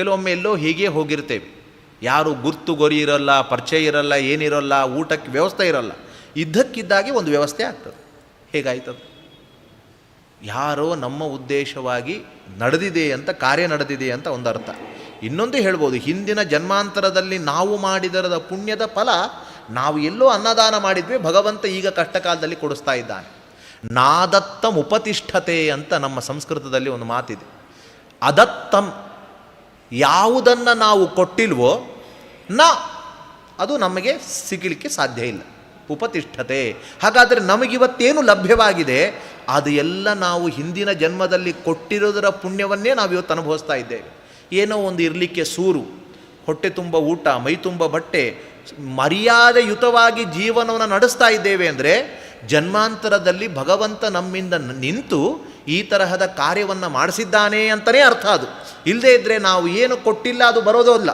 ಕೆಲವೊಮ್ಮೆ ಎಲ್ಲೋ ಹೀಗೆ ಹೋಗಿರ್ತೇವೆ. ಯಾರು ಗುರ್ತು ಗೊರಿ ಇರಲ್ಲ, ಪರಿಚಯ ಇರಲ್ಲ, ಏನಿರಲ್ಲ, ಊಟಕ್ಕೆ ವ್ಯವಸ್ಥೆ ಇರಲ್ಲ. ಇದ್ದಕ್ಕಿದ್ದಾಗೆ ಒಂದು ವ್ಯವಸ್ಥೆ ಆಗ್ತದೆ. ಹೇಗಾಯ್ತದೆ? ಯಾರೋ ನಮ್ಮ ಉದ್ದೇಶವಾಗಿ ನಡೆದಿದೆ ಅಂತ, ಕಾರ್ಯ ನಡೆದಿದೆ ಅಂತ ಒಂದು ಅರ್ಥ. ಇನ್ನೊಂದು ಹೇಳ್ಬೋದು, ಹಿಂದಿನ ಜನ್ಮಾಂತರದಲ್ಲಿ ನಾವು ಮಾಡಿದರದ ಪುಣ್ಯದ ಫಲ ನಾವು ಎಲ್ಲೋ ಅನ್ನದಾನ ಮಾಡಿದ್ವಿ, ಭಗವಂತ ಈಗ ಕಷ್ಟಕಾಲದಲ್ಲಿ ಕೊಡಿಸ್ತಾ ಇದ್ದಾನೆ. ನಾದತ್ತಂ ಉಪತಿಷ್ಠತೆ ಅಂತ ನಮ್ಮ ಸಂಸ್ಕೃತದಲ್ಲಿ ಒಂದು ಮಾತಿದೆ. ಅದತ್ತಂ ಯಾವುದನ್ನು ನಾವು ಕೊಟ್ಟಿಲ್ವೋ, ನ, ಅದು ನಮಗೆ ಸಿಗಲಿಕ್ಕೆ ಸಾಧ್ಯ ಇಲ್ಲ. ಉಪತಿಷ್ಠತೆ. ಹಾಗಾದರೆ ನಮಗಿವತ್ತೇನು ಲಭ್ಯವಾಗಿದೆ? ಅದು ಎಲ್ಲ ನಾವು ಹಿಂದಿನ ಜನ್ಮದಲ್ಲಿ ಕೊಟ್ಟಿರೋದರ ಪುಣ್ಯವನ್ನೇ ನಾವು ಇವತ್ತು ಅನುಭವಿಸ್ತಾ ಇದ್ದೇವೆ. ಏನೋ ಒಂದು ಇರಲಿಕ್ಕೆ ಸೂರು. ಹೊಟ್ಟೆ ತುಂಬ ಊಟ, ಮೈ ತುಂಬ ಬಟ್ಟೆ ಮರ್ಯಾದೆಯುತವಾಗಿ ಜೀವನವನ್ನು ನಡೆಸ್ತಾ ಇದ್ದೇವೆ ಅಂದರೆ ಜನ್ಮಾಂತರದಲ್ಲಿ ಭಗವಂತ ನಮ್ಮಿಂದ ನಿಂತು ಈ ತರಹದ ಕಾರ್ಯವನ್ನು ಮಾಡಿಸಿದ್ದಾನೆ ಅಂತಲೇ ಅರ್ಥ ಅದು. ಇಲ್ಲದೇ ಇದ್ದರೆ ನಾವು ಏನು ಕೊಟ್ಟಿಲ್ಲ ಅದು ಬರೋದೋ ಅಲ್ಲ.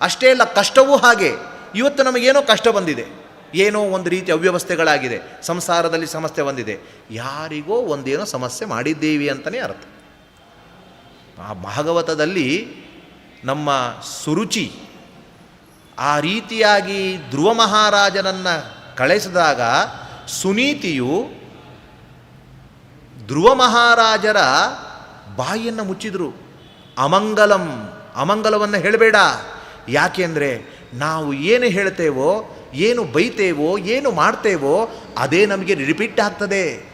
ಅಷ್ಟೇ ಅಲ್ಲ, ಕಷ್ಟವೂ ಹಾಗೆ. ಇವತ್ತು ನಮಗೇನೋ ಕಷ್ಟ ಬಂದಿದೆ. ಏನೋ ಒಂದು ರೀತಿ ಅವ್ಯವಸ್ಥೆಗಳಾಗಿದೆ. ಸಂಸಾರದಲ್ಲಿ ಸಮಸ್ಯೆ ಬಂದಿದೆ. ಯಾರಿಗೋ ಒಂದೇನೋ ಸಮಸ್ಯೆ ಮಾಡಿದ್ದೀವಿ ಅಂತಲೇ ಅರ್ಥ. ಆ ಭಾಗವತದಲ್ಲಿ ನಮ್ಮ ಸುರುಚಿ ಆ ರೀತಿಯಾಗಿ ಧ್ರುವ ಮಹಾರಾಜನನ್ನು ಕಳಿಸಿದಾಗ ಸುನೀತಿಯು ಧ್ರುವ ಮಹಾರಾಜರ ಬಾಯಿಯನ್ನು ಮುಚ್ಚಿದ್ರು. ಅಮಂಗಲಂ, ಅಮಂಗಲವನ್ನು ಹೇಳಬೇಡ. ಯಾಕೆಂದರೆ ನಾವು ಏನು ಹೇಳ್ತೇವೋ, ಏನು ಬೈತೇವೋ, ಏನು ಮಾಡ್ತೇವೋ, ಅದೇ ನಮಗೆ ರಿಪೀಟ್ ಆಗ್ತದೆ.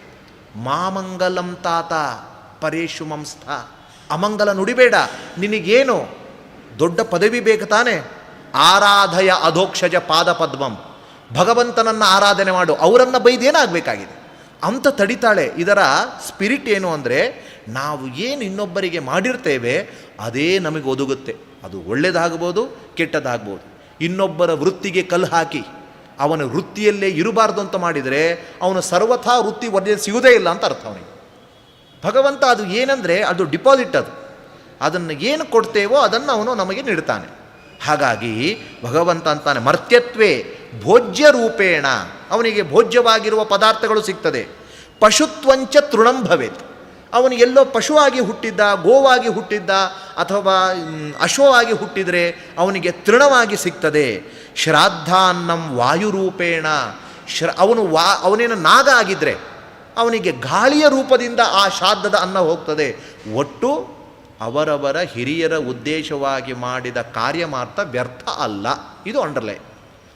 ಮಾಮಂಗಲಂ ತಾತ ಪರೇಶು ಮಂಸ್ಥ ಅಮಂಗಲ ನುಡಿಬೇಡ. ನಿನಗೇನು? ದೊಡ್ಡ ಪದವಿ ಬೇಕು ತಾನೆ. ಆರಾಧಯ ಅಧೋಕ್ಷಜ ಪಾದ ಪದ್ಮಂ ಭಗವಂತನನ್ನು ಆರಾಧನೆ ಮಾಡು. ಅವರನ್ನು ಬೈದೇನಾಗಬೇಕಾಗಿದೆ ಅಂತ ತಡಿತಾಳೆ. ಇದರ ಸ್ಪಿರಿಟ್ ಏನು ಅಂದರೆ, ನಾವು ಏನು ಇನ್ನೊಬ್ಬರಿಗೆ ಮಾಡಿರ್ತೇವೆ, ಅದೇ ನಮಗೆ ಒದಗುತ್ತೆ. ಅದು ಒಳ್ಳೆಯದಾಗ್ಬೋದು ಕೆಟ್ಟದಾಗ್ಬೋದು. ಇನ್ನೊಬ್ಬರ ವೃತ್ತಿಗೆ ಕಲ್ಲು ಹಾಕಿ, ಅವನ ವೃತ್ತಿಯಲ್ಲೇ ಇರಬಾರ್ದು ಅಂತ ಮಾಡಿದರೆ, ಅವನು ಸರ್ವಥಾ ವೃತ್ತಿ ಒಳ್ಳೆ ಸಿಗುವುದೇ ಇಲ್ಲ ಅಂತ ಅರ್ಥ ಅವನಿಗೆ. ಭಗವಂತ ಅದು ಏನಂದರೆ, ಅದು ಡಿಪಾಸಿಟ್ ಅದು. ಅದನ್ನು ಏನು ಕೊಡ್ತೇವೋ ಅದನ್ನು ಅವನು ನಮಗೆ ನೀಡ್ತಾನೆ. ಹಾಗಾಗಿ ಭಗವಂತ ಅಂತಾನೆ, ಮರ್ತ್ಯತ್ವೇ ಭೋಜ್ಯ ರೂಪೇಣ ಅವನಿಗೆ ಭೋಜ್ಯವಾಗಿರುವ ಪದಾರ್ಥಗಳು ಸಿಗ್ತದೆ. ಪಶುತ್ವಂಚ ತೃಣಂ ಭವೇತ್. ಅವನು ಎಲ್ಲೋ ಪಶುವಾಗಿ ಹುಟ್ಟಿದ್ದ ಗೋವಾಗಿ ಹುಟ್ಟಿದ್ದ, ಅಥವಾ ಅಶ್ವವಾಗಿ ಹುಟ್ಟಿದರೆ ಅವನಿಗೆ ತೃಣವಾಗಿ ಸಿಗ್ತದೆ. ಶ್ರಾದ್ದಾನ್ನಂ ವಾಯುರೂಪೇಣ. ಶ್ರ, ಅವನು ವಾ, ಅವನೇನು ನಾಗ ಆಗಿದ್ದರೆ ಅವನಿಗೆ ಗಾಳಿಯ ರೂಪದಿಂದ ಆ ಶ್ರಾದ್ದದ ಅನ್ನ ಹೋಗ್ತದೆ. ಒಟ್ಟು ಅವರವರ ಹಿರಿಯರ ಉದ್ದೇಶವಾಗಿ ಮಾಡಿದ ಕಾರ್ಯಮಾರ್ಥ ವ್ಯರ್ಥ ಅಲ್ಲ. ಇದು ಅಂಡರ್ಲೈನ್